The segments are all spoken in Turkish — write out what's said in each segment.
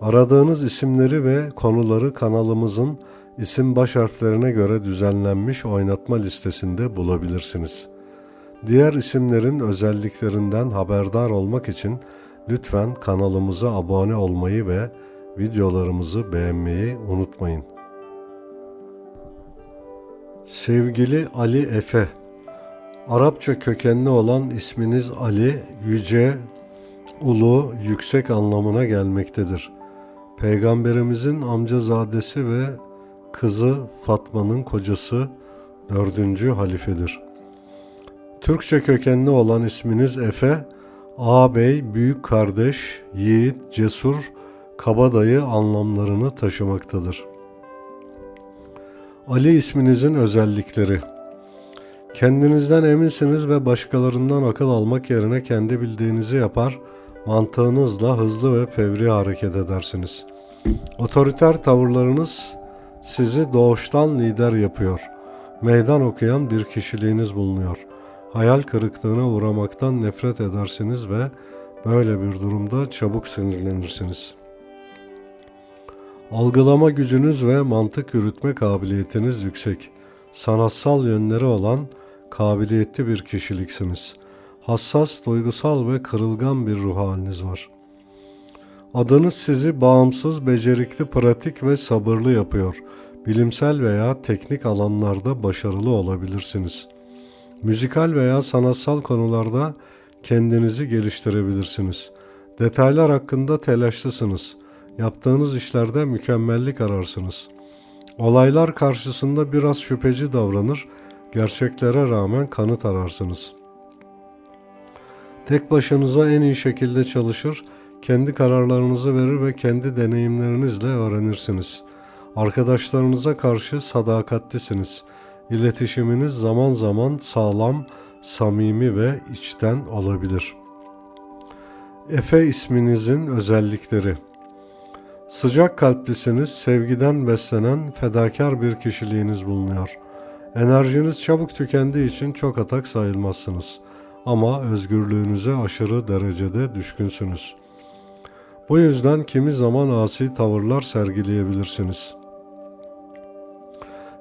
Aradığınız isimleri ve konuları kanalımızın isim baş harflerine göre düzenlenmiş oynatma listesinde bulabilirsiniz. Diğer isimlerin özelliklerinden haberdar olmak için lütfen kanalımıza abone olmayı ve videolarımızı beğenmeyi unutmayın. Sevgili Ali Efe, Arapça kökenli olan isminiz Ali, yüce, ulu, yüksek anlamına gelmektedir. Peygamberimizin amcazadesi ve kızı Fatma'nın kocası dördüncü halifedir. Türkçe kökenli olan isminiz Efe, ağabey, büyük kardeş, yiğit, cesur, kabadayı anlamlarını taşımaktadır. Ali isminizin özellikleri Kendinizden eminsiniz ve başkalarından akıl almak yerine kendi bildiğinizi yapar, mantığınızla hızlı ve fevri hareket edersiniz. Otoriter tavırlarınız sizi doğuştan lider yapıyor. Meydan okuyan bir kişiliğiniz bulunuyor. Hayal kırıklığına uğramaktan nefret edersiniz ve böyle bir durumda çabuk sinirlenirsiniz. Algılama gücünüz ve mantık yürütme kabiliyetiniz yüksek. Sanatsal yönleri olan kabiliyetli bir kişiliksiniz. Hassas, duygusal ve kırılgan bir ruh haliniz var. Adınız sizi bağımsız, becerikli, pratik ve sabırlı yapıyor. Bilimsel veya teknik alanlarda başarılı olabilirsiniz. Müzikal veya sanatsal konularda kendinizi geliştirebilirsiniz. Detaylar hakkında telaşlısınız. Yaptığınız işlerde mükemmellik ararsınız. Olaylar karşısında biraz şüpheci davranır, gerçeklere rağmen kanıt ararsınız. Tek başınıza en iyi şekilde çalışır, kendi kararlarınızı verir ve kendi deneyimlerinizle öğrenirsiniz. Arkadaşlarınıza karşı sadakatlisiniz. İletişiminiz zaman zaman sağlam, samimi ve içten olabilir. Efe isminizin özellikleri Sıcak kalplisiniz, sevgiden beslenen fedakar bir kişiliğiniz bulunuyor. Enerjiniz çabuk tükendiği için çok atak sayılmazsınız. Ama özgürlüğünüze aşırı derecede düşkünsünüz. Bu yüzden kimi zaman asi tavırlar sergileyebilirsiniz.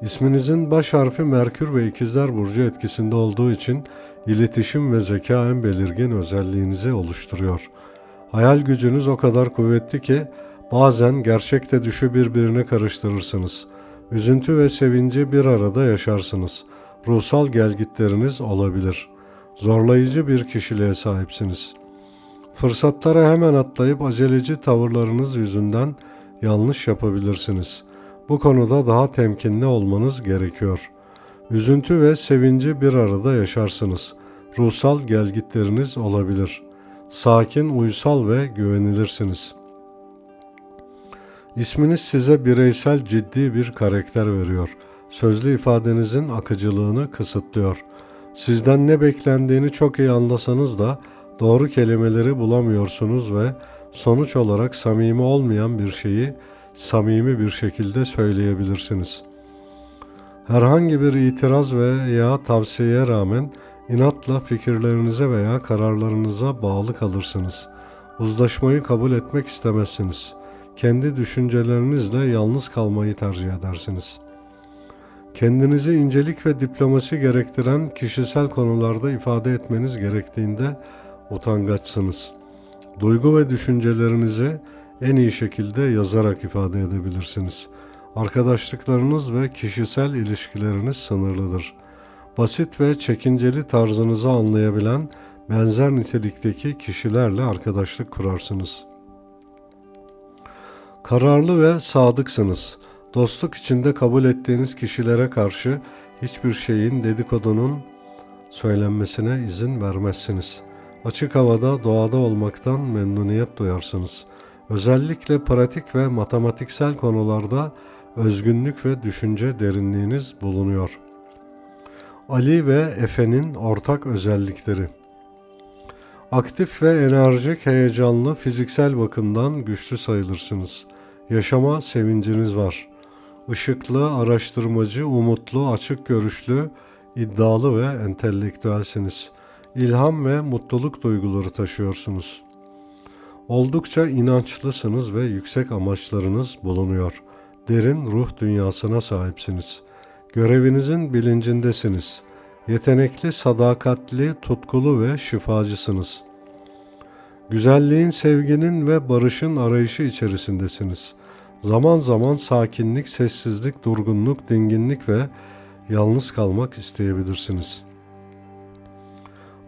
İsminizin baş harfi Merkür ve İkizler Burcu etkisinde olduğu için iletişim ve zeka en belirgin özelliğinizi oluşturuyor. Hayal gücünüz o kadar kuvvetli ki bazen gerçekte düşü birbirine karıştırırsınız. Üzüntü ve sevinci bir arada yaşarsınız. Ruhsal gelgitleriniz olabilir. Zorlayıcı bir kişiliğe sahipsiniz. Fırsatlara hemen atlayıp aceleci tavırlarınız yüzünden yanlış yapabilirsiniz. Bu konuda daha temkinli olmanız gerekiyor. Üzüntü ve sevinci bir arada yaşarsınız. Ruhsal gelgitleriniz olabilir. Sakin, uysal ve güvenilirsiniz.'' İsminiz size bireysel ciddi bir karakter veriyor. Sözlü ifadenizin akıcılığını kısıtlıyor. Sizden ne beklendiğini çok iyi anlasanız da doğru kelimeleri bulamıyorsunuz ve sonuç olarak samimi olmayan bir şeyi samimi bir şekilde söyleyebilirsiniz. Herhangi bir itiraz veya tavsiyeye rağmen inatla fikirlerinize veya kararlarınıza bağlı kalırsınız. Uzlaşmayı kabul etmek istemezsiniz.'' kendi düşüncelerinizle yalnız kalmayı tercih edersiniz. Kendinizi incelik ve diplomasi gerektiren kişisel konularda ifade etmeniz gerektiğinde utangaçsınız. Duygu ve düşüncelerinizi en iyi şekilde yazarak ifade edebilirsiniz. Arkadaşlıklarınız ve kişisel ilişkileriniz sınırlıdır. Basit ve çekinceli tarzınızı anlayabilen benzer nitelikteki kişilerle arkadaşlık kurarsınız.'' Kararlı ve sadıksınız. Dostluk içinde kabul ettiğiniz kişilere karşı hiçbir şeyin dedikodunun söylenmesine izin vermezsiniz. Açık havada, doğada olmaktan memnuniyet duyarsınız. Özellikle pratik ve matematiksel konularda özgünlük ve düşünce derinliğiniz bulunuyor. Ali ve Efe'nin ortak özellikleri Aktif ve enerjik, heyecanlı, fiziksel bakımdan güçlü sayılırsınız. Yaşama sevinciniz var. Işıklı, araştırmacı, umutlu, açık görüşlü, iddialı ve entelektüelsiniz. İlham ve mutluluk duyguları taşıyorsunuz. Oldukça inançlısınız ve yüksek amaçlarınız bulunuyor. Derin ruh dünyasına sahipsiniz. Görevinizin bilincindesiniz. Yetenekli, sadakatli, tutkulu ve şifacısınız. Güzelliğin, sevginin ve barışın arayışı içerisindesiniz. Zaman zaman sakinlik, sessizlik, durgunluk, dinginlik ve yalnız kalmak isteyebilirsiniz.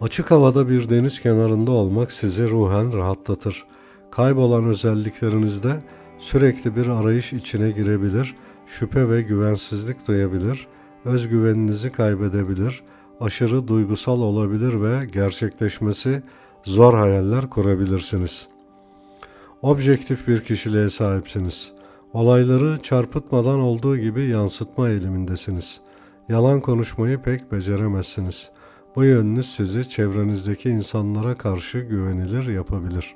Açık havada bir deniz kenarında olmak sizi ruhen rahatlatır. Kaybolan özelliklerinizde sürekli bir arayış içine girebilir, şüphe ve güvensizlik duyabilir, özgüveninizi kaybedebilir, aşırı duygusal olabilir ve gerçekleşmesi zor hayaller kurabilirsiniz. Objektif bir kişiliğe sahipsiniz. Olayları çarpıtmadan olduğu gibi yansıtma eğilimindesiniz. Yalan konuşmayı pek beceremezsiniz. Bu yönünüz sizi çevrenizdeki insanlara karşı güvenilir yapabilir.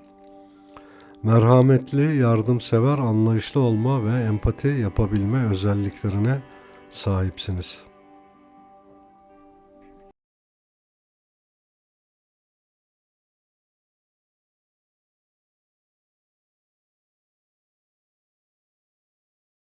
Merhametli, yardımsever, anlayışlı olma ve empati yapabilme özelliklerine sahipsiniz.